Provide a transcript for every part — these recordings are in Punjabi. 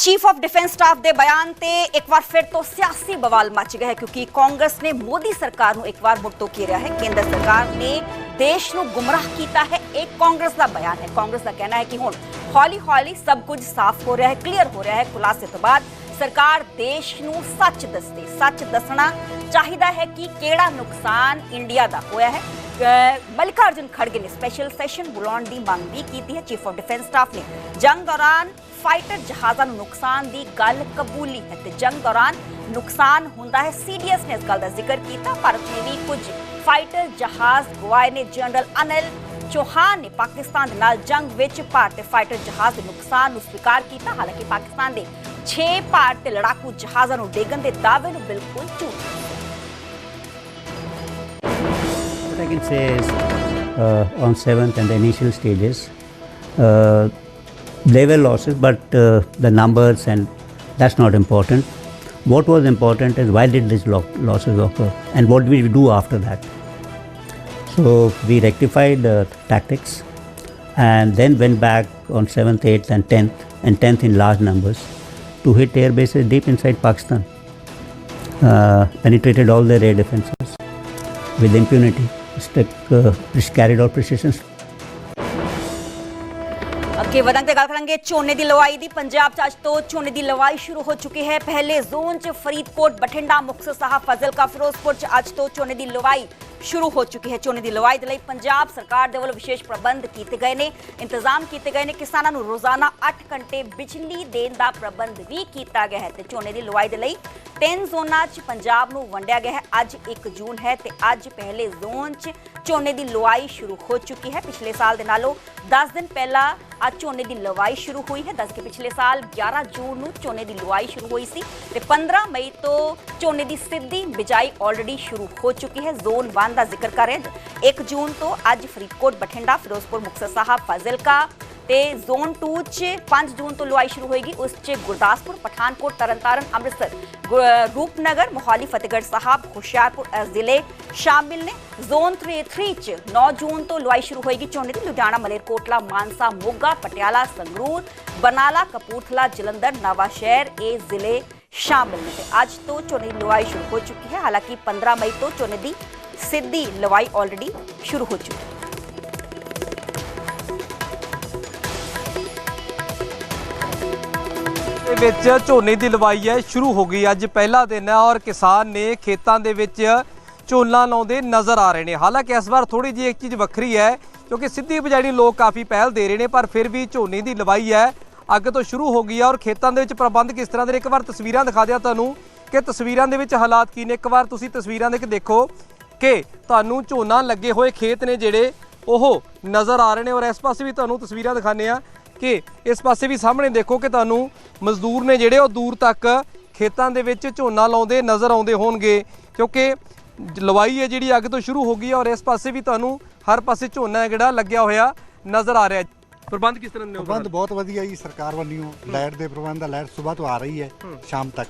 ਚੀਫ ਆਫ ਡਿਫੈਂਸ ਸਟਾਫ ਦੇ ਬਿਆਨ ਤੇ ਇੱਕ ਵਾਰ ਫਿਰ ਤੋਂ ਸਿਆਸੀ ਬਵਾਲ ਮਚ ਗਿਆ ਹੈ ਕਿਉਂਕਿ ਕਾਂਗਰਸ ਨੇ ਮੋਦੀ ਸਰਕਾਰ ਨੂੰ ਇੱਕ ਵਾਰ ਮੁੜ ਤੋਂ ਘੇਰਿਆ ਹੈ। ਕੇਂਦਰ ਸਰਕਾਰ ਨੇ ਦੇਸ਼ ਨੂੰ ਗੁੰਮਰਾਹ ਕੀਤਾ ਹੈ। ਇਹ ਕਾਂਗਰਸ ਦਾ ਬਿਆਨ ਹੈ। ਕਾਂਗਰਸ ਦਾ ਕਹਿਣਾ ਹੈ ਕਿ ਹੁਣ ਹੌਲੀ-ਹੌਲੀ ਸਭ ਕੁਝ ਸਾਫ਼ ਹੋ ਰਿਹਾ ਹੈ, ਕਲੀਅਰ ਹੋ ਰਿਹਾ ਹੈ। ਖੁਲਾਸੇ ਤੋਂ ਬਾਅਦ ਸਰਕਾਰ ਦੇਸ਼ ਨੂੰ ਸੱਚ ਦੱਸਦੀ, ਸੱਚ ਦੱਸਣਾ ਚਾਹੀਦਾ ਹੈ ਕਿ ਕਿਹੜਾ ਨੁਕਸਾਨ ਇੰਡੀਆ ਦਾ ਹੋਇਆ ਹੈ। ਮੱਲਿਕਾਰਜੁਨ ਖੜਗੇ ਨੇ ਸਪੈਸ਼ਲ ਸੈਸ਼ਨ ਬੁਲਾਉਣ ਦੀ ਮੰਗ ਵੀ ਕੀਤੀ ਹੈ। ਚੀਫ ਆਫ ਡਿਫੈਂਸ ਸਟਾਫ ਨੇ ਜੰਗ ਦੌਰਾਨ ਫਾਈਟਰ ਜਹਾਜ਼ਾਂ ਨੂੰ ਨੁਕਸਾਨ ਦੀ ਗੱਲ ਕਬੂਲੀ ਹੈ ਤੇ ਜੰਗ ਦੌਰਾਨ ਨੁਕਸਾਨ ਹੁੰਦਾ ਹੈ। ਸੀਡੀਐਸ ਨੇ ਇਸ ਗੱਲ ਦਾ ਜ਼ਿਕਰ ਕੀਤਾ। ਭਾਰਤ ਨੇ ਵੀ ਕੁਝ ਫਾਈਟਰ ਜਹਾਜ਼ ਗਵਾਏ ਨੇ। ਜਨਰਲ ਅਨਿਲ ਚੌਹਾਨ ਨੇ ਪਾਕਿਸਤਾਨ ਦੇ ਨਾਲ ਜੰਗ ਵਿੱਚ ਭਾਰਤੀ ਫਾਈਟਰ ਜਹਾਜ਼ ਦੇ ਨੁਕਸਾਨ ਨੂੰ ਸਵੀਕਾਰ ਕੀਤਾ। ਹਾਲਾਂਕਿ ਪਾਕਿਸਤਾਨ ਦੇ 6 ਭਾਰਤੀ ਲੜਾਕੂ ਜਹਾਜ਼ਾਂ ਨੂੰ ਡੇਗਣ ਦੇ ਦਾਅਵੇ ਨੂੰ ਬਿਲਕੁਲ ਝੂਠ। I can say is uh, on 7th and the initial stages, uh, there were losses, but uh, the numbers and that's not important. What was important is why did these lo- losses occur and what did we do after that. So we rectified uh, tactics and then went back on 7th, 8th, and 10th, and 10th in large numbers to hit air bases deep inside Pakistan. Uh, penetrated all their air defenses with impunity. Stuck, uh, carried out precision ਅੱਗੇ ਵਧਣ ਤੇ ਗੱਲ ਕਰਾਂਗੇ। ਝੋਨੇ ਦੀ ਲਵਾਈ ਦੀ, ਪੰਜਾਬ 'ਚ ਅੱਜ ਤੋਂ ਝੋਨੇ ਦੀ ਲਵਾਈ ਸ਼ੁਰੂ ਹੋ ਚੁੱਕੀ ਹੈ। ਪਹਿਲੇ ਜ਼ੋਨ 'ਚ ਫਰੀਦਕੋਟ, ਬਠਿੰਡਾ, ਮੁਕਤਸਰ ਸਾਹਿਬ, ਫਾਜ਼ਿਲਕਾ, ਫਿਰੋਜ਼ਪੁਰ 'ਚ ਅੱਜ ਤੋਂ ਝੋਨੇ ਦੀ ਲਵਾਈ ਸ਼ੁਰੂ ਹੋ ਚੁੱਕੀ ਹੈ। ਝੋਨੇ ਦੀ ਲਵਾਈ ਦੇ ਲਈ ਪੰਜਾਬ ਸਰਕਾਰ ਦੇ ਵੱਲੋਂ ਵਿਸ਼ੇਸ਼ ਪ੍ਰਬੰਧ ਕੀਤੇ ਗਏ ਨੇ। ਇੰਤਜ਼ਾਮ ਕੀਤੇ ਗਏ ਨੇ ਕਿਸਾਨਾਂ ਨੂੰ ਰੋਜ਼ਾਨਾ 8 ਘੰਟੇ ਬਿਜਲੀ ਦੇਣ ਦਾ ਪ੍ਰਬੰਧ ਵੀ ਕੀਤਾ ਗਿਆ ਹੈ ਤੇ ਝੋਨੇ ਦੀ ਲਵਾਈ ਦੇ ਲਈ ਤਿੰਨ ਜ਼ੋਨਾਂ 'ਚ ਪੰਜਾਬ ਨੂੰ ਵੰਡਿਆ ਗਿਆ ਹੈ। ਅੱਜ 1 ਜੂਨ ਹੈ ਤੇ ਅੱਜ ਪਹਿਲੇ ਜ਼ੋਨ 'ਚ ਝੋਨੇ ਦੀ ਲਵਾਈ ਸ਼ੁਰੂ ਹੋ ਚੁੱਕੀ ਹੈ। ਪਿਛਲੇ ਸਾਲ ਦੇ ਨਾਲੋਂ 10 ਦਿਨ ਪਹਿਲਾਂ ਅੱਜ ਝੋਨੇ ਦੀ ਲਵਾਈ ਸ਼ੁਰੂ ਹੋਈ ਹੈ। ਦੱਸ ਕੇ ਪਿਛਲੇ ਸਾਲ 11 ਜੂਨ ਨੂੰ ਝੋਨੇ ਦੀ ਲਵਾਈ ਸ਼ੁਰੂ ਹੋਈ ਸੀ ਤੇ 15 ਮਈ ਤੋਂ ਝੋਨੇ ਦੀ ਸਿੱਧੀ ਬਿਜਾਈ ਆਲਰੇਡੀ ਸ਼ੁਰੂ ਹੋ ਚੁੱਕੀ ਹੈ। ਜ਼ੋਨ 1 ਦਾ ਜ਼ਿਕਰ ਕਰ ਰਹੇ ਹਾਂ। 1 ਜੂਨ ਤੋਂ ਅੱਜ ਫਰੀਦਕੋਟ, ਬਠਿੰਡਾ, ਫਿਰੋਜ਼ਪੁਰ, ਮੁਕਤਸਰ ਸਾਹਿਬ, ਫਾਜ਼ਿਲਕਾ ਤੇ ਜ਼ੋਨ 2 ਚ 5 ਜੂਨ ਤੋਂ ਲਵਾਈ ਸ਼ੁਰੂ ਹੋਏਗੀ। ਉਸ ਚ ਗੁਰਦਾਸਪੁਰ, ਪਠਾਨਕੋਟ, ਤਰਨਤਾਰਨ, ਅੰਮ੍ਰਿਤਸਰ, ਗੁ- ਰੂਪਨਗਰ, ਮੋਹਾਲੀ, ਫਤਿਹਗੜ੍ਹ ਸਾਹਿਬ, ਹੁਸ਼ਿਆਰਪੁਰ ਜ਼ਿਲ੍ਹੇ ਸ਼ਾਮਿਲ ਨੇ। ਜ਼ੋਨ 3 3 ਚ 9 ਜੂਨ ਤੋਂ ਲਵਾਈ ਸ਼ੁਰੂ ਹੋਏਗੀ ਝੋਨੇ ਦੀ। ਲੁਧਿਆਣਾ, ਮਲੇਰਕੋਟਲਾ, ਮਾਨਸਾ, ਮੋਗਾ, ਪਟਿਆਲਾ, ਸੰਗਰੂਰ, ਬਰਨਾਲਾ, ਕਪੂਰਥਲਾ, ਜਲੰਧਰ ਨਵਾਂ ਸ਼ਹਿਰ ਇਹ ਜ਼ਿਲ੍ਹੇ ਸ਼ਾਮਿਲ ਨੇ। ਅੱਜ ਤੋਂ ਝੋਨੇ ਦੀ ਲਵਾਈ ਸ਼ੁਰੂ ਹੋ ਚੁੱਕੀ ਹੈ। ਹਾਲਾਂਕਿ 15 ਮਈ ਤੋਂ ਝੋਨੇ ਦੀ ਸਿੱਧੀ ਲਵਾਈ ਆਲਰੇਡੀ ਸ਼ੁਰੂ ਹੋ ਚੁੱਕੀ ਹੈ। ਵਿੱਚ ਝੋਨੇ ਦੀ ਲਵਾਈ ਹੈ, ਸ਼ੁਰੂ ਹੋ ਗਈ ਅੱਜ ਪਹਿਲਾ ਦਿਨ ਹੈ ਔਰ ਕਿਸਾਨ ਨੇ ਖੇਤਾਂ ਦੇ ਵਿੱਚ ਝੋਨਾ ਲਾਉਂਦੇ ਨਜ਼ਰ ਆ ਰਹੇ ਨੇ। ਹਾਲਾਂਕਿ ਇਸ ਵਾਰ ਥੋੜੀ ਜਿਹੀ ਇੱਕ ਚੀਜ਼ ਵੱਖਰੀ ਹੈ, ਕਿਉਂਕਿ ਸਿੱਧੀ ਬਜਾਈ ਲੋਕ ਕਾਫੀ ਪਹਿਲ ਦੇ ਰਹੇ ਨੇ, ਪਰ ਫਿਰ ਵੀ ਝੋਨੇ ਦੀ ਲਵਾਈ ਹੈ। ਅੱਗ ਤੋਂ ਸ਼ੁਰੂ ਹੋ ਗਈ ਹੈ ਔਰ ਖੇਤਾਂ ਦੇ ਵਿੱਚ ਪ੍ਰਬੰਧ ਕਿਸ ਤਰ੍ਹਾਂ ਦੇ ਨੇ? ਇੱਕ ਵਾਰ ਤਸਵੀਰਾਂ ਦਿਖਾ ਦਿਆਂ ਤੁਹਾਨੂੰ ਕਿ ਤਸਵੀਰਾਂ ਦੇ ਵਿੱਚ ਹਾਲਾਤ ਕੀ ਨੇ। ਇੱਕ ਵਾਰ ਤੁਸੀਂ ਤਸਵੀਰਾਂ ਦੇ ਕੇ ਦੇਖੋ ਕਿ ਤੁਹਾਨੂੰ ਝੋਨਾ ਲੱਗੇ ਹੋਏ ਖੇਤ ਨੇ ਜਿਹੜੇ ਉਹ ਨਜ਼ਰ ਆ ਰਹੇ ਨੇ ਔਰ ਇਸ ਪਾਸੇ ਵੀ ਤੁਹਾਨੂੰ ਤਸਵੀਰਾਂ ਦਿਖਾਣੇ ਆ ਕਿ ਇਸ ਪਾਸੇ ਵੀ ਸਾਹਮਣੇ ਦੇਖੋ ਕਿ ਤੁਹਾਨੂੰ ਮਜ਼ਦੂਰ ਨੇ ਜਿਹੜੇ ਉਹ ਦੂਰ ਤੱਕ ਖੇਤਾਂ ਦੇ ਵਿੱਚ ਝੋਨਾ ਲਾਉਂਦੇ ਨਜ਼ਰ ਆਉਂਦੇ ਹੋਣਗੇ, ਕਿਉਂਕਿ ਜ- ਲਵਾਈ ਹੈ ਜਿਹੜੀ ਅੱਗ ਤੋਂ ਸ਼ੁਰੂ ਹੋ ਗਈ ਹੈ ਔਰ ਇਸ ਪਾਸੇ ਵੀ ਤੁਹਾਨੂੰ ਹਰ ਪਾਸੇ ਝੋਨਾ ਜਿਹੜਾ ਲੱਗਿਆ ਹੋਇਆ ਨਜ਼ਰ ਆ ਰਿਹਾ ਪ੍ਰਬੰਧ ਕਿਸ ਤਰ੍ਹਾਂ ਦੇ ਨੇ ਪ੍ਰਬੰਧ ਬਹੁਤ ਵਧੀਆ ਜੀ ਸਰਕਾਰ ਵੱਲੋਂ ਲਾਈਟ ਦੇ ਪ੍ਰਬੰਧ ਆ ਲਾਈਟ ਸਵੇਰ ਤੋਂ ਆ ਰਹੀ ਹੈ ਸ਼ਾਮ ਤੱਕ।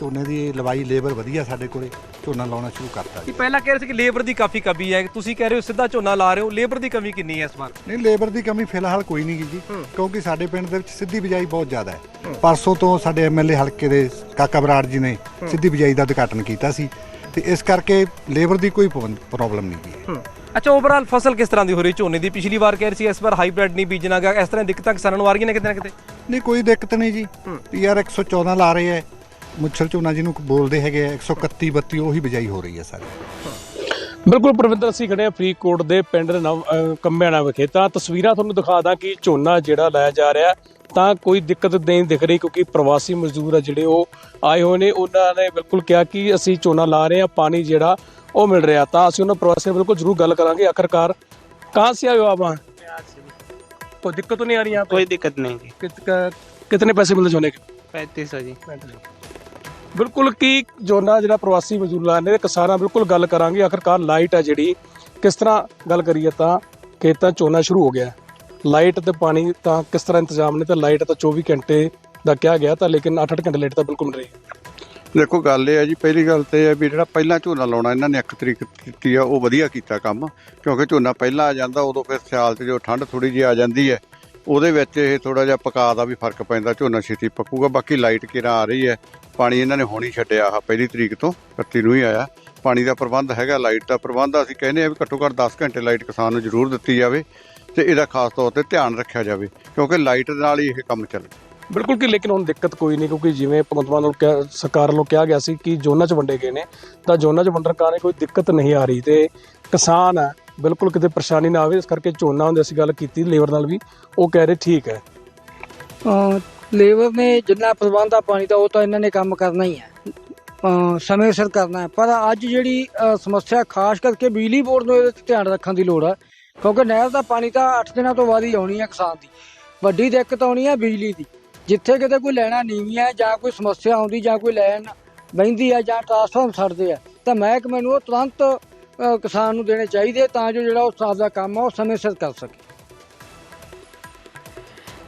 ਝੋਨੇ ਦੀ ਲਵਾਈ ਲੇਬਰ ਵਧੀਆ ਸਾਡੇ ਕੋਲੇ ਝੋਨਾ ਲਾਉਣਾ ਸ਼ੁਰੂ ਕਰਤਾ ਜੀ। ਪਹਿਲਾਂ ਕਹਿ ਰਹੇ ਸੀ ਕਿ ਲੇਬਰ ਦੀ ਕਾਫੀ ਕਮੀ ਹੈ। ਤੁਸੀਂ ਕਹਿ ਰਹੇ ਹੋ ਸਿੱਧਾ ਝੋਨਾ ਲਾ ਰਹੇ ਹੋ ਲੇਬਰ ਦੀ ਕਮੀ ਕਿੰਨੀ ਹੈ ਇਸ ਵਾਰ? ਨਹੀਂ ਲੇਬਰ ਦੀ ਕਮੀ ਫਿਲਹਾਲ ਕੋਈ ਨਹੀਂ ਜੀ ਕਿਉਂਕਿ ਸਾਡੇ ਪਿੰਡ ਦੇ ਵਿੱਚ ਸਿੱਧੀ ਬਿਜਾਈ ਬਹੁਤ ਜ਼ਿਆਦਾ ਹੈ। ਪਰਸੋਂ ਤੋਂ ਸਾਡੇ ਐਮਐਲਏ ਹਲਕੇ ਦੇ ਕਾਕਾ ਬਰਾੜ ਜੀ ਨੇ ਸਿੱਧੀ ਬਿਜਾਈ ਦਾ ਉਦਘਾਟਨ ਕੀਤਾ ਸੀ ਤੇ ਇਸ ਕਰਕੇ ਲੇਬਰ ਦੀ ਕੋਈ ਪ੍ਰੋਬਲਮ ਨਹੀਂ ਗੀ ਅੱਛਾ ਓਵਰਆਲ ਫਸਲ ਕਿਸ ਤਰ੍ਹਾਂ ਦੀ ਹੋ ਰਹੀ ਝੋਨੇ ਦੀ? ਪਿਛਲੀ ਵਾਰ ਕਹਿ ਰਹੇ ਸੀ ਇਸ ਵਾਰ ਹਾਈਬ੍ਰਿਡ ਨਹੀਂ ਬੀਜਣਾ ਗਾ। ਇਸ ਤਰ੍ਹਾਂ ਦਿੱਕਤਾਂ ਕਿਸਾਨਾਂ ਨੂੰ ਆ ਰਹੀਆਂ ਨੇ ਕਿਤੇ ਨਾ ਕਿਤੇ? ਨਹੀਂ ਕੋਈ ਦਿੱਕਤ ਨਹੀਂ ਜੀ। ਪੀਆਰ 114 ਲਾ ਰਹੇ ਹੈ ਮੁੱਛਰ ਝੋਨਾ ਜਿਹਨੂੰ ਬੋਲਦੇ ਹੈਗੇ ਆ 131 32 ਉਹੀ ਬਿਜਾਈ ਹੋ ਰਹੀ ਹੈ ਸਾਰੀ। ਬਿਲਕੁਲ ਪ੍ਰਵਿੰਦਰ ਅਸੀਂ ਖੜੇ ਆ ਫਰੀਦਕੋਟ ਦੇ ਪਿੰਡ ਕੰਬਿਆਣਾ ਵਿਖੇ। ਤਾਂ ਤਸਵੀਰਾਂ ਤੁਹਾਨੂੰ ਦਿਖਾ ਦਾਂ ਕਿ ਝੋਨਾ ਜਿਹੜਾ ਲਾਇਆ ਜਾ ਰਿਹਾ। ਤਾਂ ਕੋਈ ਦਿੱਕਤ ਨਹੀਂ ਦਿਖ ਰਹੀ ਕਿਉਂਕਿ ਪ੍ਰਵਾਸੀ ਮਜ਼ਦੂਰ ਆ ਜਿਹੜੇ ਉਹ ਆਏ ਹੋਏ ਨੇ ਉਹਨਾਂ ਨੇ ਬਿਲਕੁਲ ਕਿਹਾ ਕਿ ਅਸੀਂ ਝੋਨਾ ਲਾ ਰਹੇ ਆ ਪਾਣੀ ਜਿਹੜਾ ਉਹ ਮਿਲ ਰਿਹਾ ਤਾਂ ਅਸੀਂ ਉਹਨਾਂ ਪ੍ਰਵਾਸੀਆਂ ਨਾਲ ਬਿਲਕੁਲ ਜ਼ਰੂਰ ਗੱਲ ਕਰਾਂਗੇ ਆਖਰਕਾਰ ਕਹਾਂ ਸੇ ਆਏ ਹੋ ਆਪ ਕੋਈ ਦਿੱਕਤ ਨਹੀਂ ਆ ਰਹੀ यहाँ पे कोई दिक्कत नहीं जी कित- कितने पैसे मिलते सोने के पैंतीस सौ जी ਬਿਲਕੁਲ ਕੀ ਜੋਨਾ ਜਿਹੜਾ ਪ੍ਰਵਾਸੀ ਮਜ਼ਦੂਰ ਲਾਣੇ ਦੇ ਕਿਸਾਨਾਂ ਬਿਲਕੁਲ ਗੱਲ ਕਰਾਂਗੇ ਆਖਰਕਾਰ ਲਾਈਟ ਆ ਜਿਹੜੀ ਕਿਸ ਤਰ੍ਹਾਂ ਗੱਲ ਕਰੀਏ ਤਾਂ ਖੇਤਾਂ 'ਚ ਝੋਨਾ ਸ਼ੁਰੂ ਹੋ ਗਿਆ ਲਾਈਟ ਤੇ ਪਾਣੀ ਤਾਂ ਕਿਸ ਤਰ੍ਹਾਂ ਇੰਤਜ਼ਾਮ ਨੇ? ਤਾਂ ਲਾਈਟ ਤਾਂ 24 ਘੰਟੇ ਦਾ ਕਿਹਾ ਗਿਆ ਤਾਂ ਲੇਕਿਨ 8-8 ਘੰਟੇ ਲਾਈਟ ਤਾਂ ਬਿਲਕੁਲ ਨਹੀਂ ਦੇਖੋ, ਗੱਲ ਇਹ ਹੈ ਜੀ, ਪਹਿਲੀ ਗੱਲ ਤੇ ਇਹ ਹੈ ਵੀ ਜਿਹੜਾ ਪਹਿਲਾਂ ਝੋਨਾ ਲਾਉਣਾ, ਇਹਨਾਂ ਨੇ ਇੱਕ ਤਰੀਕ ਕੀਤੀ ਆ, ਉਹ ਵਧੀਆ ਕੀਤਾ ਕੰਮ, ਕਿਉਂਕਿ ਝੋਨਾ ਪਹਿਲਾਂ ਆ ਜਾਂਦਾ, ਉਦੋਂ ਫਿਰ ਸਿਆਲ 'ਚ ਜੋ ਠੰਡ ਥੋੜੀ ਜਿਹੀ ਆ ਜਾਂਦੀ ਹੈ, ਉਹਦੇ ਵਿੱਚ ਇਹ ਥੋੜਾ ਜਿਹਾ ਪਕਾ ਦਾ ਵੀ ਫ਼ਰਕ ਪੈਂਦਾ, ਝੋਨਾ ਛੇਤੀ ਪੱਕੂਗਾ, ਬਾਕੀ ਲਾਈਟ ਕਿਰਾਂ ਆ ਰਹੀ ਹੈ, ਪਾਣੀ ਇਹਨਾਂ ਨੇ ਹੁਣ ਹੀ ਛੱਡਿਆ ਆ ਪਹਿਲੀ ਤਰੀਕ ਤੋਂ 31 ਨੂੰ ਹੀ ਆਇਆ, ਪਾਣੀ ਦਾ ਪ੍ਰਬੰਧ ਹੈਗਾ, ਲਾਈਟ ਦਾ ਪ੍ਰਬੰਧ ਅਸੀਂ ਕਹਿੰਦੇ ਆ ਵੀ ਘੱਟੋ ਘੱਟ 10 ਘੰਟੇ ਲਾਈਟ ਕਿਸਾਨ ਨੂੰ ਜ਼ਰੂਰ ਦਿੱਤੀ ਜਾਵੇ ਤੇ ਇਹਦਾ ਖਾਸ ਤੌਰ ਤੇ ਧਿਆਨ ਰੱਖਿਆ ਜਾਵੇ ਕਿਉਂਕਿ ਲਾਈਟ ਨਾਲ ਹੀ ਇਹ ਕੰਮ ਚੱਲਦਾ ਬਿਲਕੁਲ ਕਿ ਲੇਕਿਨ ਹੁਣ ਦਿੱਕਤ ਕੋਈ ਨਹੀਂ ਕਿਉਂਕਿ ਜਿਵੇਂ ਭਗਵੰਤ ਮਾਨ ਨੂੰ ਸਰਕਾਰ ਵੱਲੋਂ ਕਿਹਾ ਗਿਆ ਸੀ ਕਿ ਜ਼ੋਨਾਂ 'ਚ ਵੰਡੇ ਗਏ ਨੇ ਤਾਂ ਜ਼ੋਨਾਂ 'ਚ ਵੰਡਣ ਕਾਰਨ ਕੋਈ ਦਿੱਕਤ ਨਹੀਂ ਆ ਰਹੀ ਤੇ ਕਿਸਾਨ ਹੈ ਬਿਲਕੁਲ ਕਿਤੇ ਪਰੇਸ਼ਾਨੀ ਨਾ ਆਵੇ ਇਸ ਕਰਕੇ ਝੋਨਾ ਹੁੰਦੇ ਅਸੀਂ ਗੱਲ ਕੀਤੀ ਲੇਬਰ ਨਾਲ ਵੀ ਉਹ ਕਹਿ ਰਹੇ ਠੀਕ ਹੈ। ਅ, ਲੇਬਰ ਨੇ ਜਿੰਨਾ ਪ੍ਰਬੰਧ ਆ ਪਾਣੀ ਦਾ ਉਹ ਤਾਂ ਇਹਨਾਂ ਨੇ ਕੰਮ ਕਰਨਾ ਹੀ ਹੈ। ਅ, ਸਮੇਂ ਸਿਰ ਕਰਨਾ ਹੈ ਪਰ ਅੱਜ ਜਿਹੜੀ ਸਮੱਸਿਆ ਖਾਸ ਕਰਕੇ ਬਿਜਲੀ ਬੋਰਡ ਨੂੰ ਇਹਦੇ ਤੇ ਧਿਆਨ ਰੱਖਣ ਦੀ ਲੋੜ ਹੈ ਕਿਉਂਕਿ ਨਹਿਰ ਦਾ ਪਾਣੀ ਤਾਂ 8 ਦਿਨਾਂ ਤੋਂ ਬਾਅਦ ਹੀ ਆਉਣੀ ਹੈ ਕਿਸਾਨ ਦੀ। ਵੱਡੀ ਦਿੱਕਤ ਆਉਣੀ ਹੈ ਬਿਜਲੀ ਦੀ। ਜਿੱਥੇ ਕਿਤੇ ਕੋਈ ਲੈਣਾ ਨੀਵੀਂ ਹੈ ਜਾਂ ਕੋਈ ਸਮੱਸਿਆ ਆਉਂਦੀ ਜਾਂ ਕੋਈ ਲੈਣ ਬਹਿੰਦੀ ਹੈ ਜਾਂ ਟਰਾਂਸਫਾਰਮ ਸੜਦੇ ਆ ਤਾਂ ਮਹਿਕਮੇ ਨੂੰ ਉਹ ਤੁਰੰਤ ਕਿਸਾਨ ਨੂੰ ਦੇਣੇ ਚਾਹੀਦੇ ਤਾਂ ਜੋ ਜਿਹੜਾ ਉਸ ਹਿਸਾਬ ਦਾ ਕੰਮ ਆ ਉਹ ਸਮੇਂ ਸਿਰ ਕਰ ਸਕੇ।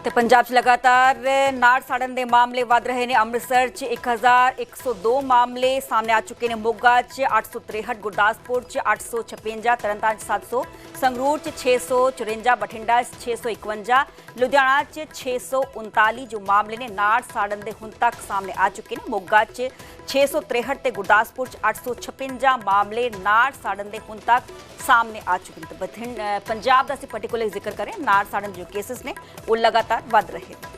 ਤੇ ਪੰਜਾਬ 'ਚ ਲਗਾਤਾਰ ਨਾੜ ਸਾੜਨ ਦੇ ਮਾਮਲੇ ਵੱਧ ਰਹੇ ਨੇ ਅੰਮ੍ਰਿਤਸਰ 'ਚ 1102 ਮਾਮਲੇ ਸਾਹਮਣੇ ਆ ਚੁੱਕੇ ਨੇ ਮੋਗਾ 'ਚ 863 ਗੁਰਦਾਸਪੁਰ 'ਚ 856 ਤਰਨਤਾਰਨ 'ਚ 700 ਸੰਗਰੂਰ 'ਚ 654 ਬਠਿੰਡਾ 'ਚ 651 ਲੁਧਿਆਣਾ 'ਚ 639 ਜੋ ਮਾਮਲੇ ਨੇ ਨਾੜ ਸਾੜਨ ਦੇ ਹੁਣ ਤੱਕ ਸਾਹਮਣੇ ਆ ਚੁੱਕੇ ਨੇ ਮੋਗਾ 'ਚ 663 ਤੇ ਗੁਰਦਾਸਪੁਰ 'ਚ 856 ਮਾਮਲੇ ਨਾੜ ਸਾੜਨ ਦੇ ਹੁਣ ਤੱਕ ਸਾਹਮਣੇ ਆ ਚੁੱਕੀ ਨੇ। ਬਠਿੰਡਾ ਪੰਜਾਬ ਦਾ ਅਸੀਂ ਪਾਰਟਿਕੂਲਰ ਜ਼ਿਕਰ ਕਰੇ ਨਾਰ ਸਾੜਨ ਜੋ ਕੇਸਸ ਨੇ, ਉਹ ਲਗਾਤਾਰ ਵੱਧ ਰਹੇ ਨੇ।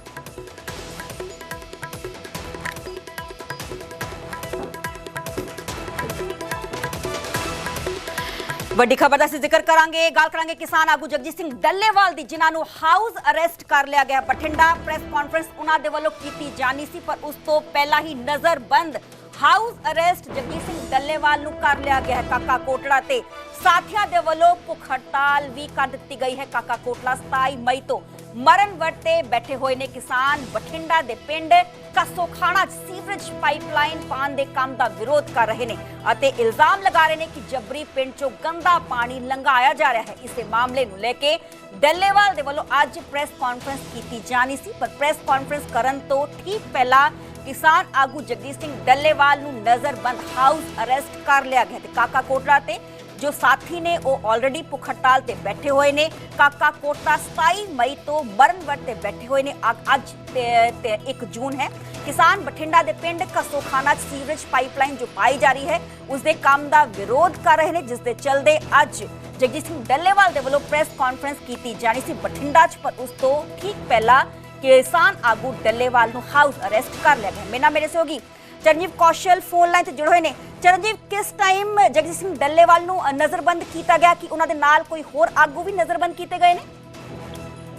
ਵੱਡੀ ਖਬਰ ਦਾ ਅਸੀਂ ਜ਼ਿਕਰ ਕਰਾਂਗੇ। ਗੱਲ ਕਰਾਂਗੇ ਕਿਸਾਨ ਆਗੂ ਜਗਜੀਤ ਸਿੰਘ ਡੱਲੇਵਾਲ ਦੀ, ਜਿਨ੍ਹਾਂ ਨੂੰ ਹਾਊਸ ਅਰੈਸਟ ਕਰ ਲਿਆ ਗਿਆ। ਬਠਿੰਡਾ ਪ੍ਰੈਸ ਕਾਨਫਰੰਸ ਉਹਨਾਂ ਦੇ ਵੱਲੋਂ ਕੀਤੀ ਜਾਣੀ ਸੀ, ਪਰ ਉਸ ਤੋਂ ਪਹਿਲਾਂ ਹੀ ਨਜ਼ਰਬੰਦ ਹਾਊਸ ਅਰੈਸਟ ਜਗਜੀਤ ਸਿੰਘ ਡੱਲੇਵਾਲ ਨੂੰ ਕਰ ਲਿਆ ਗਿਆ ਹੈ ਕਾਕਾ ਕੋਟੜਾ ਤੇ। ਸਾਥੀਆਂ ਦੇ ਵੱਲੋਂ ਭੁੱਖ ਹੜਤਾਲ ਵੀ ਕਰ ਦਿੱਤੀ ਗਈ ਹੈ ਕਾਕਾ ਕੋਟੜਾ 27 ਮਈ ਤੋਂ। ਮਰਨ ਵਰਤੇ ਬੈਠੇ ਹੋਏ ਨੇ ਕਿਸਾਨ ਬਠਿੰਡਾ ਦੇ ਪਿੰਡ ਕਸੋਖਾਣਾ ਸੀਵਰੇਜ ਪਾਈਪਲਾਈਨ ਪਾਣ ਦੇ ਕੰਮ ਦਾ ਵਿਰੋਧ ਕਰ ਰਹੇ ਨੇ ਅਤੇ ਇਲਜ਼ਾਮ ਲਗਾ ਰਹੇ ਨੇ ਕਿ ਜਬਰੀ ਪਿੰਡ 'ਚੋਂ ਗੰਦਾ ਪਾਣੀ ਲੰਘਾਇਆ ਜਾ ਰਿਹਾ ਹੈ। ਇਸੇ ਮਾਮਲੇ ਨੂੰ ਲੈ ਕੇ ਡੱਲੇਵਾਲ ਦੇ ਵੱਲੋਂ ਅੱਜ ਪ੍ਰੈਸ ਕਾਨਫਰੰਸ ਕੀਤੀ ਜਾਣੀ ਸੀ, ਪਰ ਪ੍ਰੈਸ ਕਾਨਫਰੰਸ ਕਰਨ ਤੋਂ ਠੀਕ ਪਹਿਲਾਂ ਕਿਸਾਨ ਆਗੂ ਜਗਦੀਸ਼ ਸਿੰਘ ਡੱਲੇਵਾਲ ਨੂੰ ਨਜ਼ਰਬੰਦ ਹਾਊਸ ਅਰੈਸਟ ਕਰ ਲਿਆ ਗਿਆ ਤੇ ਕਾਕਾ ਕੋਟੜਾ ਤੇ, ਜੋ ਸਾਥੀ ਨੇ, ਉਹ ਆਲਰੇਡੀ ਭੁੱਖ ਹੜਤਾਲ ਤੇ ਬੈਠੇ ਹੋਏ ਨੇ। ਕਾਕਾ ਕੋਟੜਾ 27 ਮਈ ਤੋਂ ਮਰਨ ਤੇ ਬੈਠੇ ਹੋਏ ਨੇ। ਅੱਜ ਤੇ- 1 ਜੂਨ ਹੈ। ਕਿਸਾਨ ਬਠਿੰਡਾ ਦੇ ਪਿੰਡ ਕਸੋਖਾਨਾ ਸੀਵਰੇਜ ਪਾਈਪਲਾਈਨ ਜੋ ਪਾਈ ਜਾ ਰਹੀ ਹੈ ਉਸ ਦੇ ਕੰਮ ਦਾ ਵਿਰੋਧ ਕਰ ਰਹੇ ਨੇ ਜਿਸ ਦੇ ਚਲਦੇ ਅੱਜ ਜਗਜੀਤ ਸਿੰਘ ਡੱਲੇਵਾਲ ਦੇ ਵੱਲੋਂ ਪ੍ਰੈਸ ਕਾਨਫਰੰਸ ਕੀਤੀ ਜਾਣੀ ਸੀ ਬਠਿੰਡਾ 'ਚ, ਪਰ ਉਸ ਤੋਂ ਠੀਕ ਪਹਿਲਾਂ ਕਿਸਾਨ ਆਗੂ ਡੱਲੇਵਾਲ ਨੂੰ ਹਾਊਸ ਅਰੈਸਟ ਕਰ ਲਿਆ ਗਿਆ ਮੇਰੇ ਨਾਲ ਮੇਰੇ से होगी ਚਰਨਜੀਤ ਕੌਸ਼ਲ ਫੋਨ ਲਾਈਨ ਤੇ ਜੁੜੇ ਹੋਏ ਨੇ ਚਰਨਜੀਤ ਕਿਸ ਟਾਈਮ ਜਗਜੀਤ ਸਿੰਘ ਡੱਲੇਵਾਲ ਨੂੰ ਅ, ਨਜ਼ਰਬੰਦ ਕੀਤਾ ਗਿਆ ਕਿ ਉਹਨਾਂ ਦੇ ਨਾਲ ਕੋਈ ਹੋਰ ਆਗੂ ਵੀ ਨਜ਼ਰਬੰਦ ਕੀਤੇ ਗਏ ਨੇ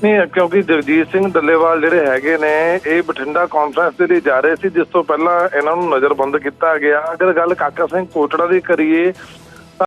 ਨਹੀਂ ਕਿਉਂਕਿ ਜਗਜੀਤ ਸਿੰਘ ਡੱਲੇਵਾਲ ਜਿਹੜੇ ਹੈਗੇ ਨੇ ਇਹ ਬਠਿੰਡਾ ਕਾਨਫਰੰਸ ਦੇ ਲਈ ਜਾ ਰਹੇ ਸੀ ਜਿਸ ਤੋਂ ਪਹਿਲਾਂ ਇਹਨਾਂ ਨੂੰ ਨਜ਼ਰਬੰਦ ਕੀਤਾ ਗਿਆ ਅਗਰ ਗੱਲ ਕਾਕਾ ਸਿੰਘ ਕੋਟੜਾ ਦੀ ਕਰੀਏ